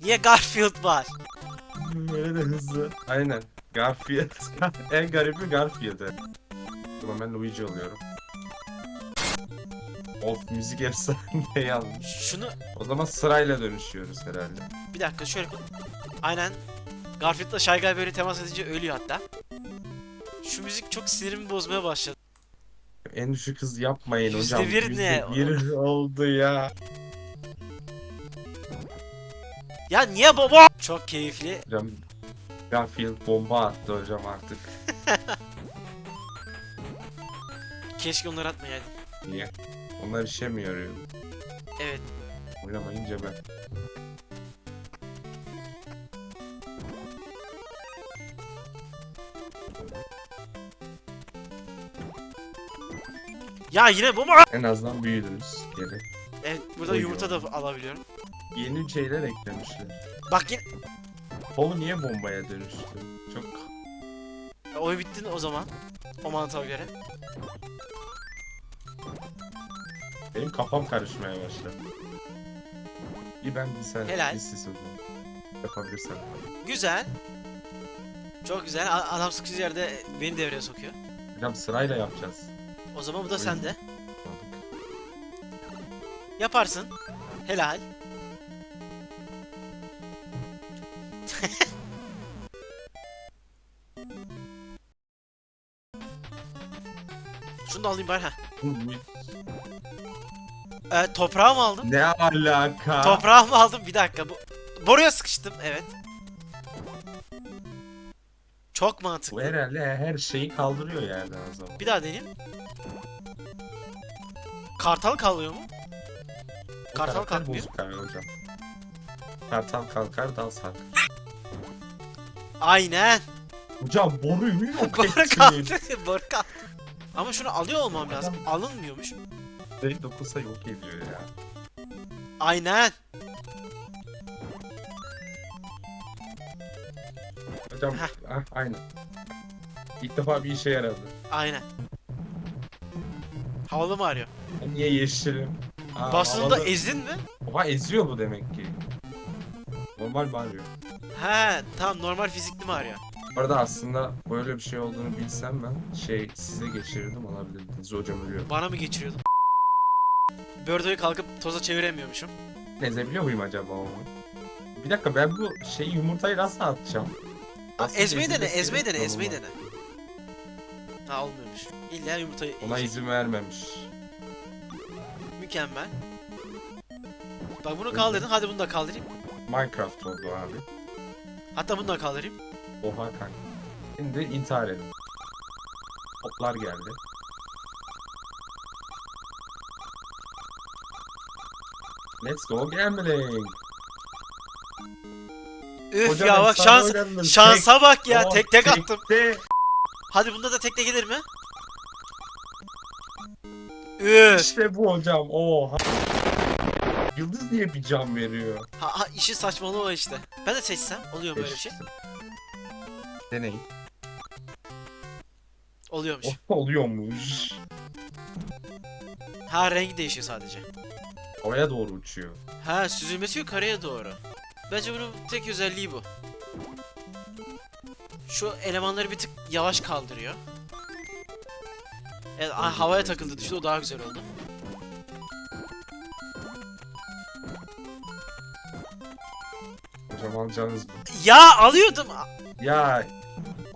Niye Garfield var? Böyle de hızlı. Aynen. Garfield. en garibi Garfield'e. Tamam ben Luigi oluyorum. Of müzik efsane yanlış. Şunu O zaman sırayla dönüşüyoruz herhalde. bir dakika şöyle. Aynen. Garfield'la Shy Guy böyle temas edince ölüyor hatta. Şu müzik çok sinirimi bozmaya başladı. En düşük hız yapmayın hocam. bir ne? Yüzde bir oldu ya. Ya niye baba? Çok keyifli. Hocam Garfield bomba attı hocam artık. Keşke onları atmayaydım. Niye? Onlar işe mi yarıyor? Evet. Oynamayınca ben. Ya yine baba. En azından büyüdünüz geri. Evet burada Oy yumurta da alabiliyorum. Yeni şeyler eklemişler. Bak yine Pol niye bombaya dönüştü? Çok oyun bitti o zaman. O mantığa göre. benim kafam karışmaya başladı. Bir ben bir sen. Helal. Bir siz hocam. Yapabilirsen. Güzel. Çok güzel. A- Adam sıkıcı yerde beni devreye sokuyor. Hocam sırayla yapacağız. O zaman bu da Oyun. sende. Yaparsın. Helal. Şunu da alayım bari. ha. Bu- bu- Ee, toprağı mı aldım? Ne alaka? Toprağı mı aldım? Bir dakika. Bu... Boruya sıkıştım. Evet. Çok Bu mantıklı. herhalde her şeyi kaldırıyor yani o zaman. Bir daha deneyeyim. Kartal kalıyor mu? Bu Kartal kalkmıyor. Hocam. Kartal kalkar dal sarkar. Aynen. Hocam boruyu yok Boru ettin. kaldı. Boru kaldı. Ama şunu alıyor olmam lazım. Alınmıyormuş. Direkt dokunsa yok ediyor ya. Aynen. Hocam ah, aynen. İlk defa bir işe yaradı. Aynen. Havalı mı arıyor? Niye yeşilim? Aa, Bastığında havalı- ezdin mi? Oha eziyor bu demek ki. Normal bağırıyor. He tamam normal fizikli mi arıyor? Bu arada aslında böyle bir şey olduğunu bilsem ben şey size geçirirdim olabilirdiniz. Hocam ölüyor. Bana mı geçiriyordun? Bördo'yu kalkıp toza çeviremiyormuşum. Ezebiliyor muyum acaba onu? Bir dakika ben bu şey yumurtayı nasıl atacağım? Nasıl ezmeyi dene, ezilmesi ezmeyi dene, gerekiyor ezmeyi dene. Ha olmuyormuş. İlla yumurtayı Ona yiyecek. izin vermemiş. Mükemmel. Bak bunu kaldırdın, hadi bunu da kaldırayım. Minecraft oldu abi. Hatta bunu da kaldırayım. Oha kanka. Şimdi intihar edin. Toplar geldi. Let's go gambling. Üf Hocam ya bak şans oynadın. şansa bak ya Oh, tek tek attım. tekte. Hadi bunda da tekte gelir mi? Üf. İşte bu hocam. Oha. Yıldız niye bir can veriyor? Ha, ha işin saçmalığı o işte. Ben de seçsem oluyor mu böyle bir şey? Deneyin. Oluyormuş. Oh, oluyormuş. Ha rengi değişiyor sadece. Havaya doğru uçuyor. Ha süzülmesi yok karaya doğru. Bence bunun tek özelliği bu. Şu elemanları bir tık yavaş kaldırıyor. Evet a- havaya takıldı düştü o daha güzel oldu. Hocam alacağınız mı? Ya alıyordum. Ya.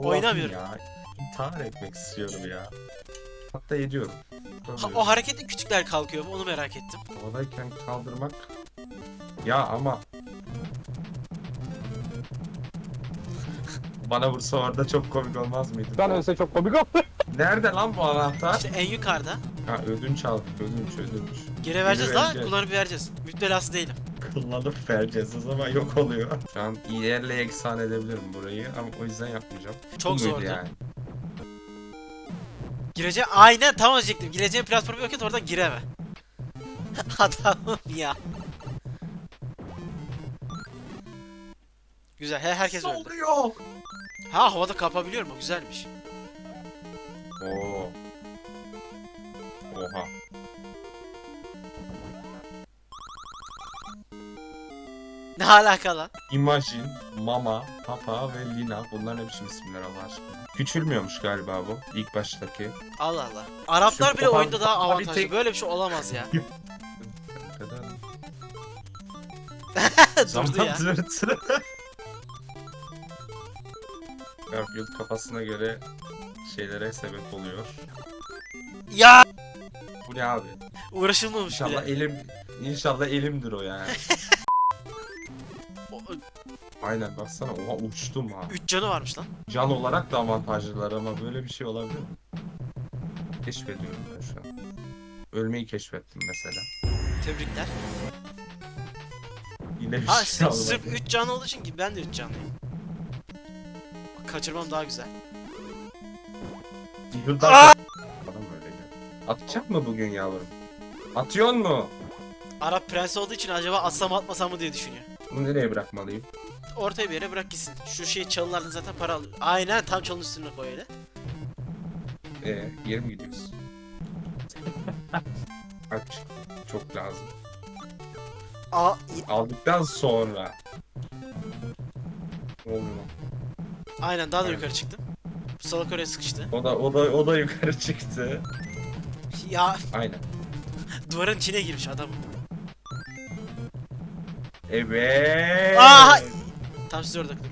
Oynamıyorum. Ya. İntihar etmek istiyorum ya. Hatta ediyorum. Ha, o hareketli küçükler kalkıyor mu onu merak ettim. Havadayken kaldırmak. Ya ama. Bana vursa orada çok komik olmaz mıydı? Ben ölse çok komik olur. Nerede lan bu anahtar? İşte en yukarıda. Ha ödünç aldık ödünç ödünç. Geri vereceğiz la vereceğiz. kullanıp vereceğiz. Müptelası değilim. Kullanıp vereceğiz o zaman yok oluyor. Şu an ilerle eksan edebilirim burayı ama o yüzden yapmayacağım. Çok muydu zordu. yani. Gireceğim aynen tam diyecektim. Gireceğim platformu yok et oradan gireme. Adamım ya. Güzel. He, herkes öldü. oluyor? Ha havada kapabiliyorum o güzelmiş. Oo. Oha. Ne alaka lan? Imagine, Mama, Papa ve Lina. Bunların hepsi isimler Allah aşkına. Küçülmüyormuş galiba bu ilk baştaki. Allah Allah. Araplar Şu bile Papa- oyunda daha Papa bir avantajlı. tek- Böyle bir şey olamaz ya. Durdu ya. zırtı. Garfield kafasına göre şeylere sebep oluyor. Ya Bu ne abi? uğraşılmamış İnşallah bile. elim inşallah elimdir o yani. Aynen baksana oha uçtum ha. Üç canı varmış lan. Can olarak da avantajlılar ama böyle bir şey olabilir mi? Keşfediyorum ben şu an. Ölmeyi keşfettim mesela. Tebrikler. Yine bir Ha şey sırf, sırf 3 canı olduğu için ki ben de 3 canlıyım. Kaçırmam daha güzel. Yıldan Aa! Bana mı öyle geldi? Atacak mı bugün yavrum? Atıyor mu? Arap prensi olduğu için acaba atsam atmasam mı diye düşünüyor. Bunu nereye bırakmalıyım? Ortaya bir yere bırak gitsin. Şu şey çalılardan zaten para alıyor. Aynen tam çalının üstüne koy öyle. Ee, geri mi gidiyoruz? Aç. Çok lazım. Aa, Aldıktan sonra. Ne oluyor lan? aynen daha da yukarı çıktım. Bu salak oraya sıkıştı. O da o da o da yukarı çıktı. Ya Aynen. duvarın içine girmiş adam. Evet. Aa! Tam siz orada durun.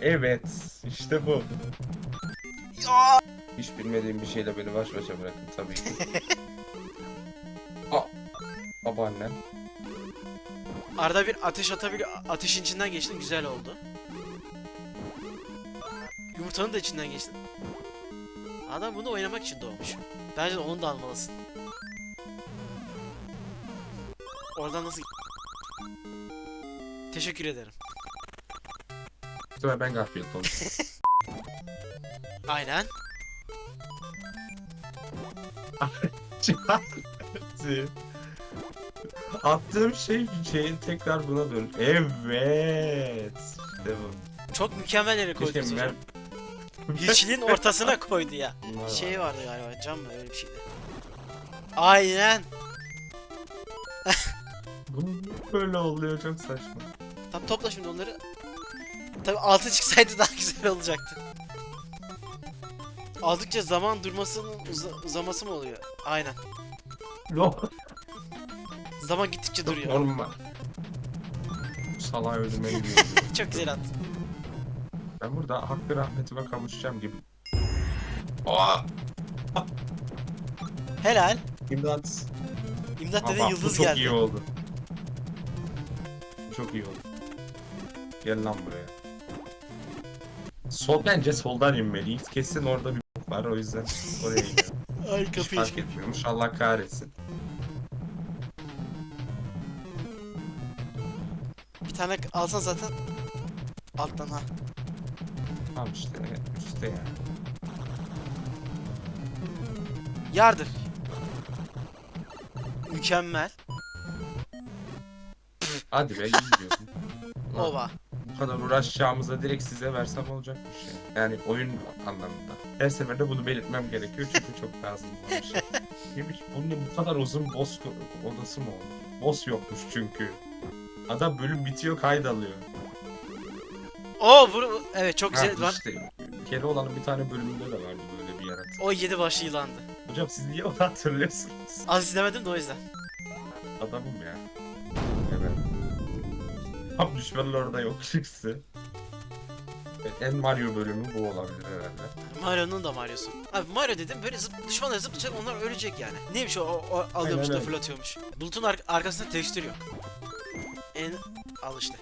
Evet. İşte bu. Ya! Hiç bilmediğim bir şeyle beni baş başa bırakın tabii ki. Aa. Babaannem. Arada bir ateş atabiliyor. Ateşin içinden geçtin güzel oldu. Yumurtanın da içinden geçtin. Adam bunu oynamak için doğmuş. Bence de onu da almalısın. Oradan nasıl... Teşekkür ederim. Bu sefer ben Garfield oldum. Aynen. Attığım şey şeyin tekrar buna dön. Evet. İşte bu. Çok mükemmel yere Keşke koydunuz hocam. ben... Hiçliğin ortasına koydu ya. Bunlar Şey var. vardı galiba cam mı öyle bir şeydi. Aynen. Bu böyle oluyor çok saçma. Topla şimdi onları. Tabi altı çıksaydı daha güzel olacaktı. Aldıkça zaman durmasının uza- uzaması mı oluyor? Aynen. Yok. Zaman gittikçe Çok duruyor. normal. Salağı öldürmeyi biliyorum. Çok güzel attın. Ben burada hakkı rahmetime kavuşacağım gibi. Aa! Helal. İmdat. İmdat Aa, dedin bak, bu yıldız çok geldi. iyi oldu. Çok iyi oldu. Gel lan buraya. Sol bence soldan inmeliyiz. Kesin orada bir bok var o yüzden oraya gidelim. Ay Hiç kapıyı fark etmiyormuş Allah kahretsin. Bir tane alsan zaten. Alttan ha. Tamam işte üstte ya. Yardır. Mükemmel. Hadi be iyi gidiyorsun. Ova. Bu kadar uğraşacağımıza direkt size versem olacakmış ya. Yani oyun anlamında. Her seferde bunu belirtmem gerekiyor çünkü çok lazım olan bir şey. Neymiş bunun bu kadar uzun boss odası mı oldu? Boss yokmuş çünkü. Adam bölüm bitiyor kaydalıyor. Oo bu evet çok güzel lan. işte kere olanın bir tane bölümünde de vardı böyle bir yaratık. O yedi başlı yılandı. Hocam siz niye onu hatırlıyorsunuz? Az izlemedim de o yüzden. Adamım ya. Tam düşmanlar orada yok çıksın. Evet, en Mario bölümü bu olabilir herhalde. Mario'nun da Mario'su. Abi Mario dedim böyle zıp, düşmanlar zıplayacak onlar ölecek yani. Neymiş o, o, o alıyormuş da öyle. fırlatıyormuş. Bulutun ar- arkasında tekstür yok. En al işte.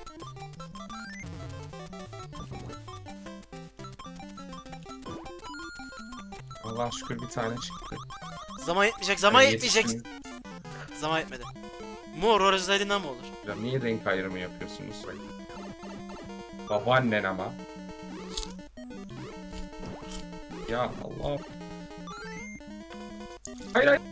Allah şükür bir tane çıktı. Zaman yetmeyecek, zaman Yani yetmeyecek. yetişkin- Zaman yetmedi. Mor Rosalina mı olur? Ya niye renk ayrımı yapıyorsunuz? Babaannen ama. Ya Allah. Hayır hayır.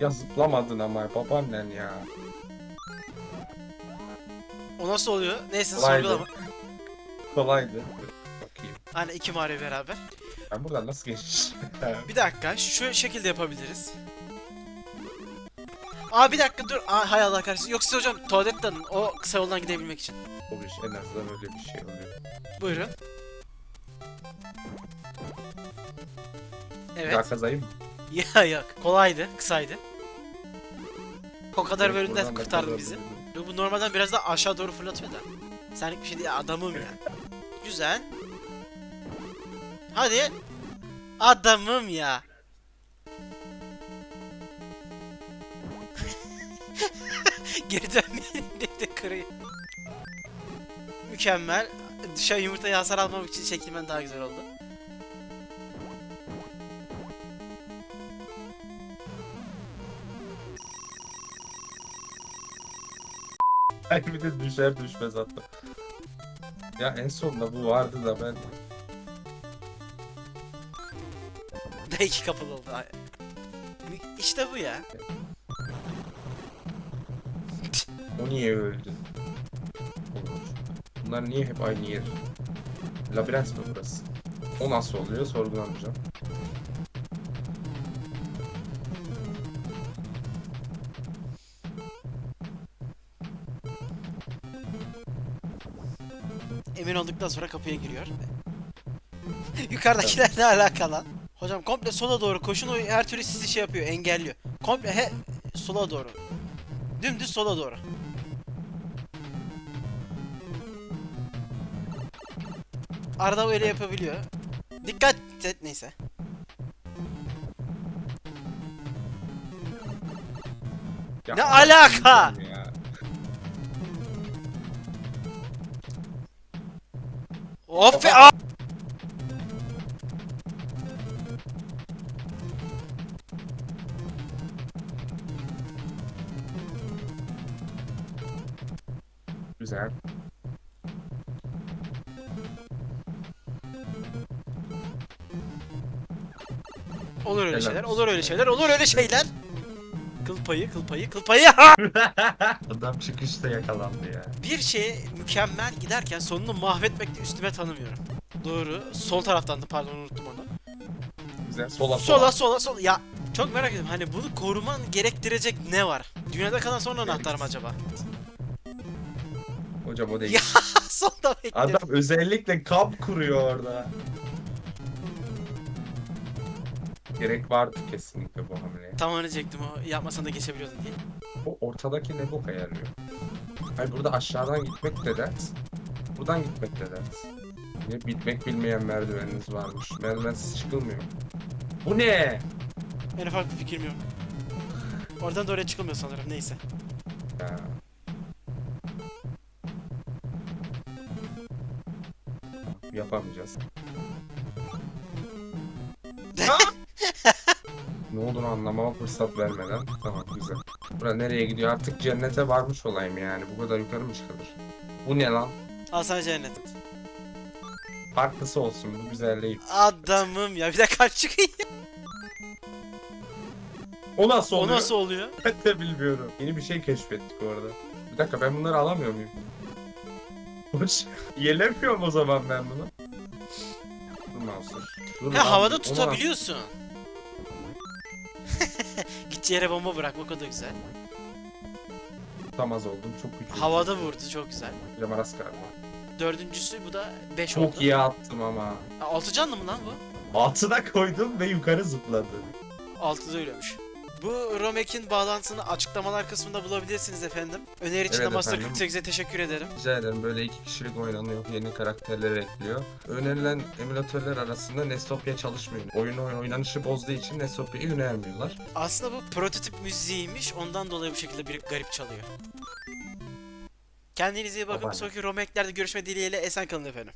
Ya zıplamadın ama babaannen ya. O nasıl oluyor? Neyse Kolaydı. sorgulama. Kolaydı. Bakayım. Hani iki Mario beraber. Ben buradan nasıl geçeceğim? Bir dakika şu şekilde yapabiliriz. Aa bir dakika dur. Aa, hay Allah kahretsin. Yoksa hocam tuvaletten o kısa yoldan gidebilmek için. o iş en azından öyle bir şey oluyor. Buyurun. Daha Evet. kazayım mı? Ya yok. Kolaydı. Kısaydı. O kadar bölümden kurtardın bizi. Bu normalden biraz daha aşağı doğru fırlatıyor da. Senlik bir şey değil adamım ya. Güzel. Hadi. Adamım ya. Geri dönmeyelim dedi kırıyı. Mükemmel. Düşen yumurtayı hasar almamak için çekilmen daha güzel oldu. Ay bir de düşer düşmez hatta. Ya en sonunda bu vardı da ben Da iki kapılı oldu. İşte bu ya. o niye öldü? Olur. Bunlar niye hep aynı yer? Labirent mi burası? O nasıl oluyor sorgulamayacağım. Emin olduktan sonra kapıya giriyor. Yukarıdakiler ne alakalı? Hocam komple sola doğru koşun o her türlü sizi şey yapıyor engelliyor. Komple he sola doğru. Dümdüz sola doğru. Arada öyle yapabiliyor. Dikkat et neyse. Ya Ne alaka? ya. Of be- Olur öyle şeyler, olur öyle şeyler, olur öyle şeyler. Kıl payı, kıl payı, kıl payı. Ha! Adam çıkışta yakalandı ya. Bir şeye mükemmel giderken sonunu mahvetmekte üstüme tanımıyorum. Doğru. Sol taraftandı pardon unuttum onu. Güzel. Sola Sola sola sola. Ya çok merak ediyorum hani bunu koruman gerektirecek ne var? Dünyada kalan son anahtar mı acaba? Hocam o değil. Ya Sonda bekliyorum. Adam özellikle kamp kuruyor orada. Gerek vardı kesinlikle bu hamleye. Tam onu diyecektim o yapmasan da geçebiliyordun diye. O ortadaki ne boka yarıyor? Hayır burada aşağıdan gitmek de dert. Buradan gitmek de dert. Ne bitmek bilmeyen merdiveniniz varmış. Merdivensiz çıkılmıyor. Bu ne? En ufak bir fikrim yok. Oradan da oraya çıkılmıyor sanırım neyse. Ya. Yapamayacağız. Ne olduğunu anlamama fırsat vermeden. Tamam güzel. Bura nereye gidiyor? Artık cennete varmış olayım yani. Bu kadar yukarı mı çıkılır? Bu ne lan? Al sana cennet. Farklısı olsun bu güzelliği. Adamım ya bir de kalp çıkıyor. O nasıl O oluyor? nasıl oluyor? Ben de bilmiyorum. Yeni bir şey keşfettik orada. Bir dakika ben bunları alamıyor muyum? Hoş. Yelemiyorum o zaman ben bunu. Dur mouse'u. Dur Ha lan, havada onu tutabiliyorsun. Yere bomba bırakmak o da güzel. Tutamaz oldum çok güçlü. Havada vurdu çok güzel. Bir de maras galiba. Dördüncüsü bu da 5 oldu. Çok iyi attım ama. Altı canlı mı lan bu? Altına koydum ve yukarı zıpladı. Altıda ölüyormuş. Bu Romek'in bağlantısını açıklamalar kısmında bulabilirsiniz efendim. Öneri için de Evet Master efendim. 48'e teşekkür ederim. Rica ederim böyle iki kişilik oynanıyor. Yeni karakterler ekliyor. Önerilen emülatörler arasında Nestopya çalışmıyor. Oyun oynanışı bozduğu için Nestopya'yı önermiyorlar. Aslında bu prototip müziğiymiş. Ondan dolayı bu şekilde bir garip çalıyor. Kendinize iyi bakın. Sonraki Romek'lerde görüşme dileğiyle esen kalın efendim.